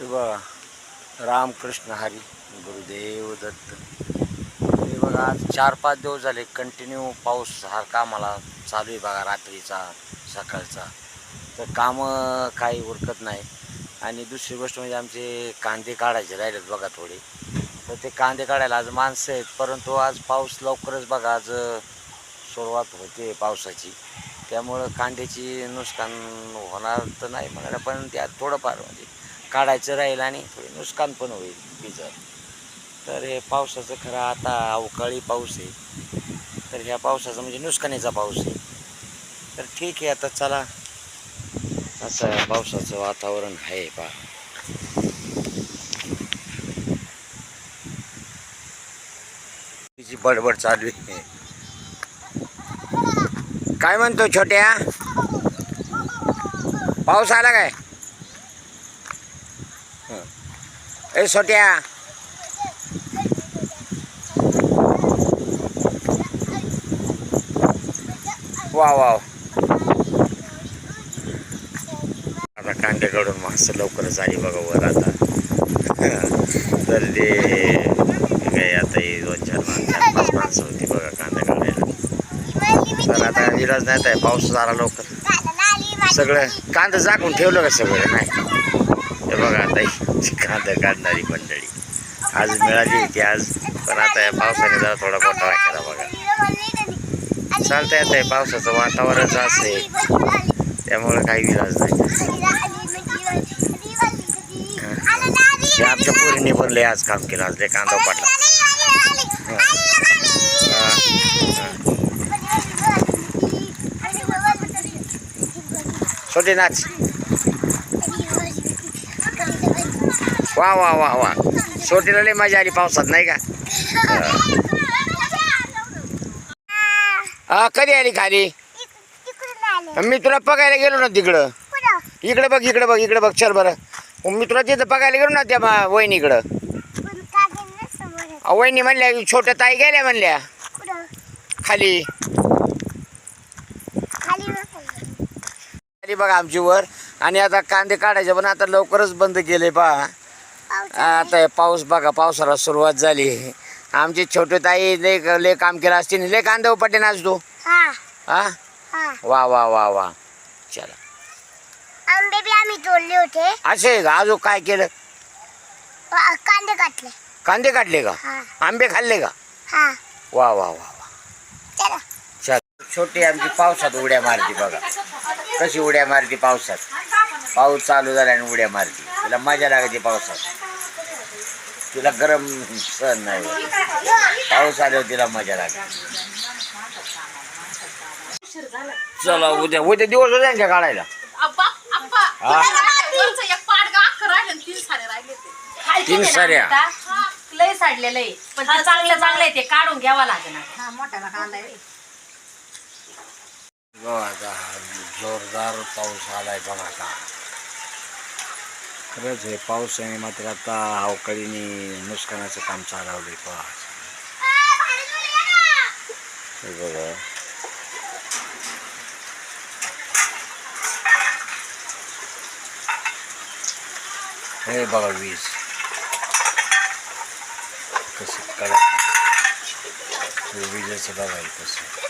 बघा रामकृष्ण हरी गुरुदेव दत्त. हे बघा आज चार पाच दिवस झाले कंटिन्यू पाऊस सारखा आम्हाला चालू आहे बघा रात्रीचा सकाळचा. तर कामं काही उरकत नाही. आणि दुसरी गोष्ट म्हणजे आमचे कांदे काढायचे राहिलेत बघा थोडे. तर ते कांदे काढायला आज माणसं आहेत परंतु आज पाऊस लवकरच बघा आज सुरुवात होते पावसाची. त्यामुळं कांद्याची नुकसान होणार तर नाही म्हणायला पण त्यात थोडंफार म्हणजे काढायचं राहील आणि थोडी नुकसान पण होईल पिजर तर हे पावसाचं खरं आता अवकाळी पाऊस आहे. तर ह्या पावसाचा म्हणजे नुकसानीचा पाऊस आहे. तर ठीक आहे आता चला. असं पावसाचं वातावरण आहे पा तिची बडबड चालू आहे. काय म्हणतो छोट्या? पाऊस आला काय हं. ए सोट्या वा वा आता कांद्याकडून माणसं लवकरच आली बघा वर आता. तर ते काय आता ही दोन चार माणसं चार पाच माणसं होती बघा कांदा काढायला तर आता इलाज नाही पाऊस झाला लवकर. सगळं कांदा झाकून ठेवलं का सगळं? नाही. हे बघा आता कांदा काढणारी मंडळी. आज मिळाली होती आज. पण आता या पावसाने जरा थोडा मोठा केला बघा. चालतं आता हे पावसाचं वातावरणच असते त्यामुळं काही विलाज नाही. आमच्या पोरीने पण लय आज काम केलं आज लय कांदा पडला छोटे नाच. वा वा वा वा. छोटीला लय मजा आली पावसात नाही का? हा. कधी आली खाली? मी तुला बघायला गेलो ना तिकडं. इकडे बघ इकडे बघ इकडे बघ चल बरं. मी तुला तिथं बघायला गेलो ना त्या वहिनीकडं वहिनी म्हणल्या छोट्या ताई गेल्या म्हणल्या. खाली. खाली बघा आमची वर. आणि आता कांदे काढायचे पण आता लवकरच बंद केले पा आता पाऊस बघा पावसाला सुरुवात झाली. आमची छोटे ताई लय लय काम केलं असते लय कांदे उपटे नाच तू. हा. वा वा वा वा. चला. आंबे बी आम्ही तोडले होते. असे का अजून काय केलं? कांदे काटले कांदे काढले का? आंबे खाल्ले का? हा. वा वा वा वा. चला. छोटी आमची पावसात उड्या मारती बघा. कशी उड्या मारती पावसात? पाऊस चालू झाल्याने उड्या मारती. तिला मजा लागते पावसात. तिला गरम सहन नाही. पाऊस आल्यावर तिला मजा लागते चला उद्या उद्या दिवस होते त्यांच्या काढायला. तीन सारे राहिले ते खालचे तीन ते ना साऱ्या. आता, लय साडलेलं आहे. पण चांगलं चांगलं आहे ते काढून घ्यावं लागेल हा मोठ्याला कांदा जोरदार पाऊस आलाय पण आता. खरंच हे पावसाने मात्र आता अवकाळीने नुकसानाचं काम चालवलंय पहा हे बघा. हे बघा वीज. कसं कडक विजेचं बघा कसं.